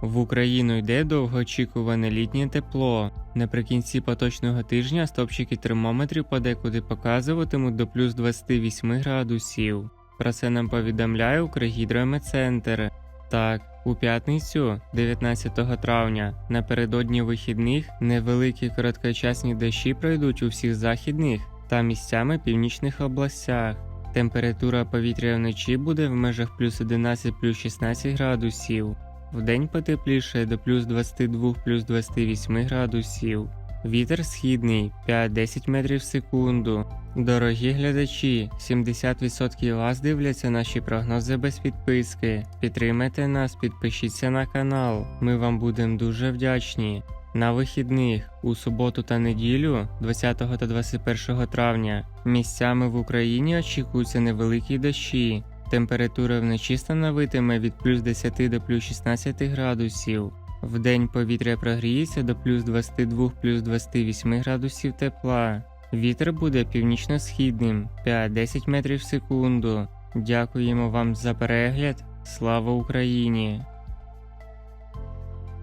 В Україну йде довгоочікуване літнє тепло. Наприкінці поточного тижня стопчики термометрів подекуди показуватимуть до плюс 28 градусів. Про це нам повідомляє Укргідрометцентр. Так, у п'ятницю, 19 травня, напередодні вихідних, невеликі короткочасні дощі пройдуть у всіх західних та місцями північних областях. Температура повітря вночі буде в межах плюс 11 плюс 16 градусів. Вдень потепліше до плюс 22 плюс 28 градусів. Вітер східний 5-10 метрів в секунду. Дорогі глядачі, 70% вас дивляться наші прогнози без підписки. Підтримайте нас, підпишіться на канал. Ми вам будемо дуже вдячні. На вихідних у суботу та неділю, 20 та 21 травня, місцями в Україні очікуються невеликі дощі. Температура вночі становитиме від плюс 10 до плюс 16 градусів. Вдень повітря прогріється до плюс 22 плюс 28 градусів тепла. Вітер буде північно-східним 5-10 метрів в секунду. Дякуємо вам за перегляд. Слава Україні!